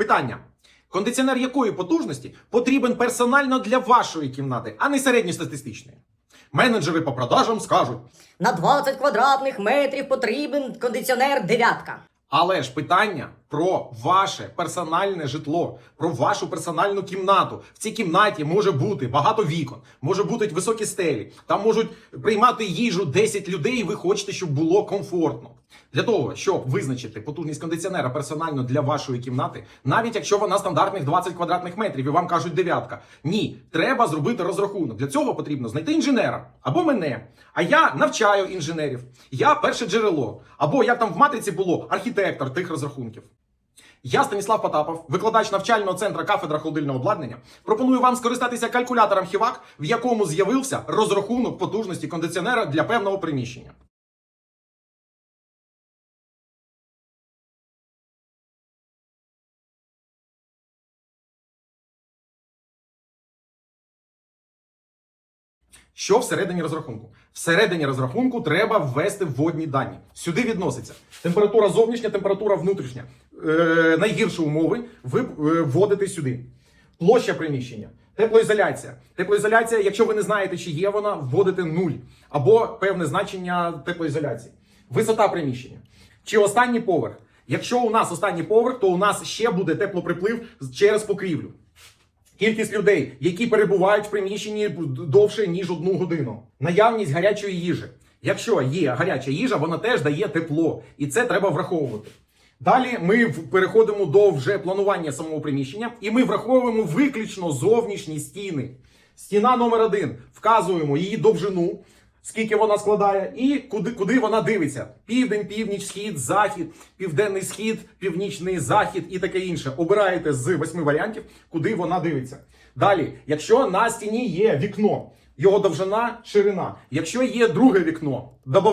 Питання. Кондиціонер якої потужності потрібен персонально для вашої кімнати, а не середньостатистичної? Менеджери по продажам скажуть. На 20 квадратних метрів потрібен кондиціонер дев'ятка. Але ж питання про ваше персональне житло, про вашу персональну кімнату. В цій кімнаті може бути багато вікон, може бути високі стелі. Там можуть приймати їжу 10 людей, і ви хочете, щоб було комфортно. Для того, щоб визначити потужність кондиціонера персонально для вашої кімнати, навіть якщо вона стандартних 20 квадратних метрів, і вам кажуть дев'ятка. Ні, треба зробити розрахунок. Для цього потрібно знайти інженера або мене. А я навчаю інженерів. Я перше джерело. Або як там в матриці було архітектор тих розрахунків. Я Станіслав Потапов, викладач навчального центру кафедра холодильного обладнання. Пропоную вам скористатися калькулятором Хівак, в якому з'явився розрахунок потужності кондиціонера для певного приміщення. Що всередині розрахунку? Всередині розрахунку треба ввести вводні дані. Сюди відноситься температура зовнішня, температура внутрішня. Е, найгірші умови ви е, вводите сюди. Площа приміщення, теплоізоляція. Теплоізоляція, якщо ви не знаєте, чи є вона, вводите 0 або певне значення теплоізоляції. Висота приміщення. Чи останній поверх? Якщо у нас останній поверх, то у нас ще буде теплоприплив через покрівлю. Кількість людей, які перебувають в приміщенні довше ніж одну годину. Наявність гарячої їжі. Якщо є гаряча їжа, вона теж дає тепло, і це треба враховувати. Далі ми переходимо до вже планування самого приміщення, і ми враховуємо виключно зовнішні стіни. Стіна номер один вказуємо її довжину, скільки вона складає, і куди, куди вона дивиться: південь, північ, схід, захід, південний схід, північний захід і таке інше. Обираєте з восьми варіантів, куди вона дивиться. Далі, якщо на стіні є вікно, його довжина, ширина. Якщо є друге вікно,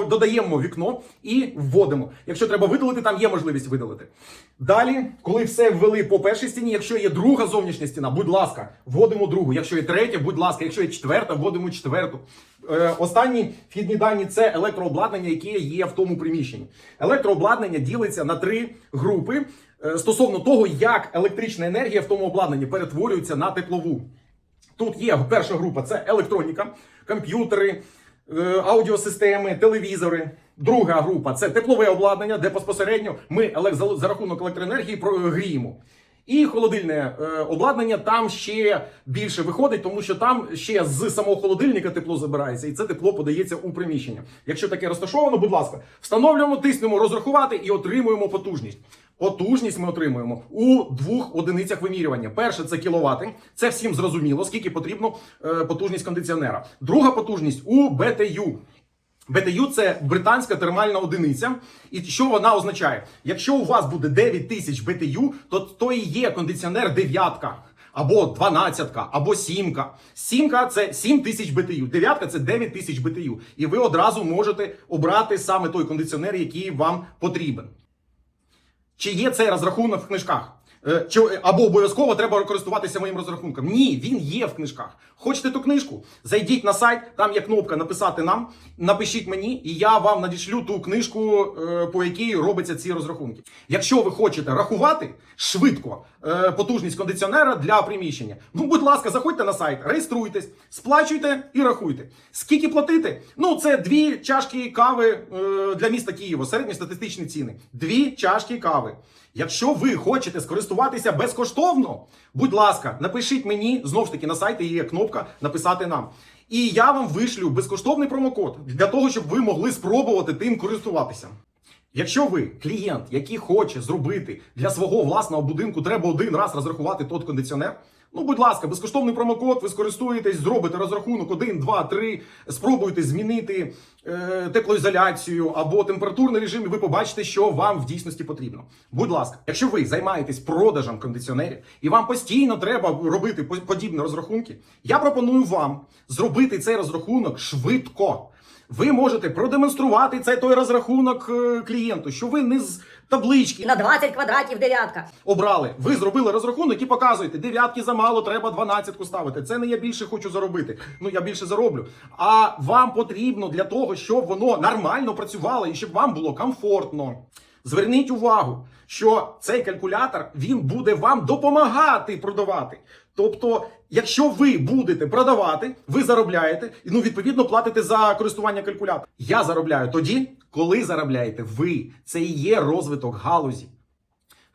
додаємо вікно і вводимо. Якщо треба видалити, там є можливість видалити. Далі, коли все ввели по першій стіні, якщо є друга зовнішня стіна, будь ласка, вводимо другу. Якщо є третя, будь ласка, якщо є четверта, вводимо четверту. Е, останні вхідні дані це електрообладнання, яке є в тому приміщенні. Електрообладнання ділиться на три групи е, стосовно того, як електрична енергія в тому обладнанні перетворюється на теплову. Тут є перша група це електроніка, комп'ютери, е, аудіосистеми, телевізори. Друга група це теплове обладнання, де безпосередньо ми за рахунок електроенергії гріємо. І холодильне е, обладнання там ще більше виходить, тому що там ще з самого холодильника тепло забирається, і це тепло подається у приміщення. Якщо таке розташовано, будь ласка, встановлюємо, тиснемо розрахувати і отримуємо потужність. Потужність ми отримуємо у двох одиницях вимірювання. Перше це кіловати. Це всім зрозуміло, скільки потрібно е, потужність кондиціонера. Друга потужність у БТЮ. БТЮ це британська термальна одиниця. І що вона означає? Якщо у вас буде 9 тисяч БТЮ, то то і є кондиціонер дев'ятка. Або дванадцятка, або сімка. Сімка це 7 тисяч БТЮ. Дев'ятка це 9 тисяч БТЮ. І ви одразу можете обрати саме той кондиціонер, який вам потрібен. Чи є цей розрахунок в книжках? Е, Чи або обов'язково треба користуватися моїм розрахунком? Ні, він є в книжках. Хочете ту книжку? Зайдіть на сайт, там є кнопка написати нам, напишіть мені, і я вам надішлю ту книжку, е, по якій робляться ці розрахунки. Якщо ви хочете рахувати швидко е, потужність кондиціонера для приміщення, ну будь ласка, заходьте на сайт, реєструйтесь, сплачуйте і рахуйте. Скільки платити? Ну це дві чашки кави для міста Києва, середньостатистичні ціни. Дві чашки кави. Якщо ви хочете скористуватися безкоштовно, будь ласка, напишіть мені знову ж таки на сайті є кнопка написати нам. І я вам вишлю безкоштовний промокод для того, щоб ви могли спробувати тим користуватися. Якщо ви клієнт, який хоче зробити для свого власного будинку, треба один раз розрахувати тот кондиціонер. Ну, будь ласка, безкоштовний промокод, ви скористуєтесь, зробите розрахунок 1, 2, 3, спробуйте змінити е, теплоізоляцію або температурний режим, і ви побачите, що вам в дійсності потрібно. Будь ласка, якщо ви займаєтесь продажем кондиціонерів і вам постійно треба робити по- подібні розрахунки, я пропоную вам зробити цей розрахунок швидко. Ви можете продемонструвати цей той розрахунок е, клієнту, що ви не з таблички На 20 квадратів дев'ятка. обрали. Ви зробили розрахунок і показуєте, дев'ятки замало, треба дванадцятку ставити. Це не я більше хочу заробити. Ну я більше зароблю. А вам потрібно для того, щоб воно нормально працювало і щоб вам було комфортно. Зверніть увагу, що цей калькулятор він буде вам допомагати продавати. Тобто, якщо ви будете продавати, ви заробляєте, і ну відповідно платите за користування калькулятора. Я заробляю тоді, коли заробляєте ви. Це і є розвиток галузі.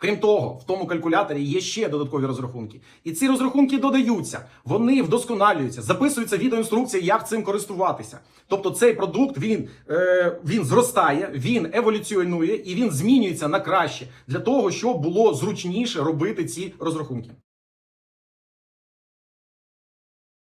Крім того, в тому калькуляторі є ще додаткові розрахунки. І ці розрахунки додаються, вони вдосконалюються, записуються відеоінструкції, як цим користуватися. Тобто цей продукт він, е, він зростає, він еволюціонує і він змінюється на краще для того, щоб було зручніше робити ці розрахунки.